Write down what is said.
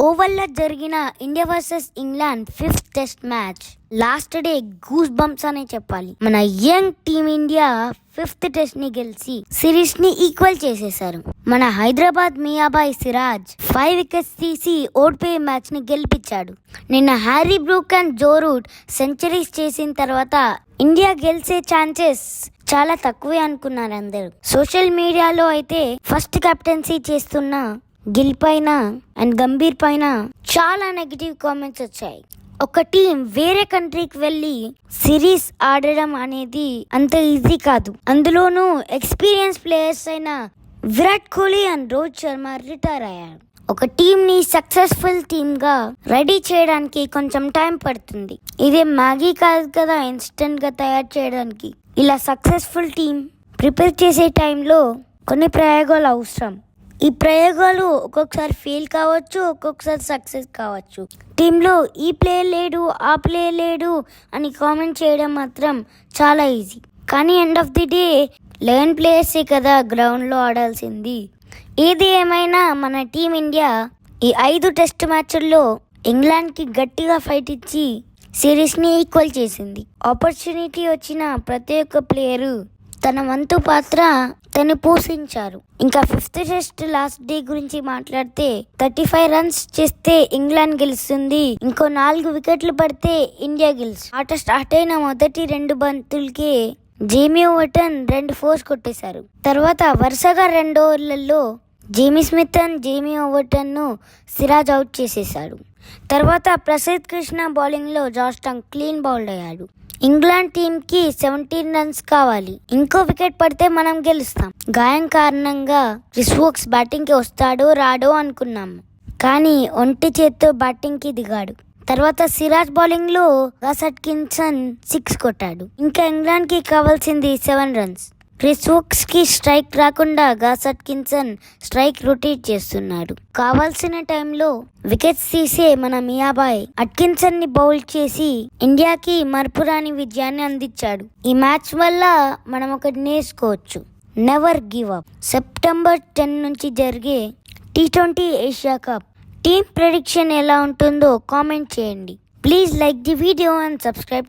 ఓవర్లో జరిగిన India versus England fifth test match. Last day goose bumps అనే చెప్పాలి. మన యంగ్ టీమ్ ఇండియా ఫిఫ్త్ టెస్ట్ని గెలిచి సిరీస్ని ఈక్వల్ చేసేశారు. మన హైదరాబాద్ మియాబాయ్ సిరాజ్ ఫైవ్ వికెట్స్ తీసి ఓడిపోయే మ్యాచ్ని గెలిపించాడు. నిన్న Harry Brook and Joe Root centuries చేసిన తర్వాత ఇండియా గెలిచే ఛాన్సెస్ చాలా తక్కువే అనుకున్నారు అందరూ. సోషల్ మీడియాలో అయితే ఫస్ట్ కెప్టెన్సీ చేస్తున్న గిల్ పైన అండ్ గంభీర్ పైన చాలా నెగిటివ్ కామెంట్స్ వచ్చాయి. ఒక టీం వేరే కంట్రీకి వెళ్ళి సిరీస్ ఆడడం అనేది అంత ఈజీ కాదు. అందులోనూ ఎక్స్పీరియన్స్ ప్లేయర్స్ అయిన విరాట్ కోహ్లీ అండ్ రోహిత్ శర్మ రిటైర్ అయ్యారు. ఒక టీంని సక్సెస్ఫుల్ టీంగా రెడీ చేయడానికి కొంచెం టైం పడుతుంది. ఇదే మ్యాగీ కాదు కదా ఇన్స్టెంట్గా తయారు చేయడానికి. ఇలా సక్సెస్ఫుల్ టీం ప్రిపేర్ చేసే టైంలో కొన్ని ప్రయోగాలు అవసరం. ఈ ప్రయోగాలు ఒక్కొక్కసారి ఫెయిల్ కావచ్చు ఒక్కొక్కసారి సక్సెస్ కావచ్చు. టీంలో ఈ ప్లేయర్ లేడు ఆ ప్లేయర్ లేడు అని కామెంట్ చేయడం మాత్రం చాలా ఈజీ కానీ end of the day eleven ప్లేయర్సే కదా గ్రౌండ్లో ఆడాల్సింది. ఏది ఏమైనా మన టీం ఇండియా ఈ ఐదు టెస్ట్ మ్యాచ్ల్లో ఇంగ్లాండ్కి గట్టిగా ఫైట్ ఇచ్చి సిరీస్ని ఈక్వల్ చేసింది. ఆపర్చునిటీ వచ్చిన ప్రతి ఒక్క ప్లేయరు తన వంతు పాత్ర తను పోషించారు. ఇంకా ఫిఫ్త్ టెస్ట్ లాస్ట్ డే గురించి మాట్లాడితే థర్టీ ఫైవ్ రన్స్ చేస్తే ఇంగ్లాండ్ గెలుస్తుంది. ఇంకో నాలుగు వికెట్లు పడితే ఇండియా గెలుసు. ఆట స్టార్ట్ అయిన మొదటి రెండు బంతులకే జేమీ ఓవర్టన్ రెండు ఫోర్స్ కొట్టేశారు. తర్వాత వరుసగా రెండు ఓవర్లలో జేమీ స్మిత్ అండ్ జేమీ ఓవర్టన్ను సిరాజ్ అవుట్ చేసేశాడు. తర్వాత ప్రసిద్ కృష్ణ బౌలింగ్లో లో క్లీన్ బౌల్డ్ అయ్యాడు. ఇంగ్లాండ్ టీమ్కి సెవెంటీన్ రన్స్ కావాలి. ఇంకో వికెట్ పడితే మనం గెలుస్తాం. గాయం కారణంగా క్రిస్వోక్స్ బ్యాటింగ్కి బ్యాటింగ్కి వస్తాడో రాడో అనుకున్నాము కానీ ఒంటి చేత్తో బ్యాటింగ్కి దిగాడు. తర్వాత సిరాజ్ బౌలింగ్లో కిన్సన్ సిక్స్ కొట్టాడు. ఇంకా ఇంగ్లాండ్కి కావాల్సింది సెవెన్ రన్స్. క్రిస్ వోక్స్కి స్ట్రైక్ రాకుండా గాసట్ కిన్సన్ స్ట్రైక్ రొటేట్ చేస్తున్నాడు. కావాల్సిన టైంలో వికెట్స్ తీసే మన మియాబాయ్ అట్కిన్సన్ని బౌల్ చేసి ఇండియాకి మరపురాని విజయాన్ని అందించాడు. ఈ మ్యాచ్ వల్ల మనం ఒకటి నేర్చుకోవచ్చు. Never give up September ten నుంచి జరిగే T twenty Asia cup team prediction ఎలా ఉంటుందో కామెంట్ చేయండి. Please like the video and subscribe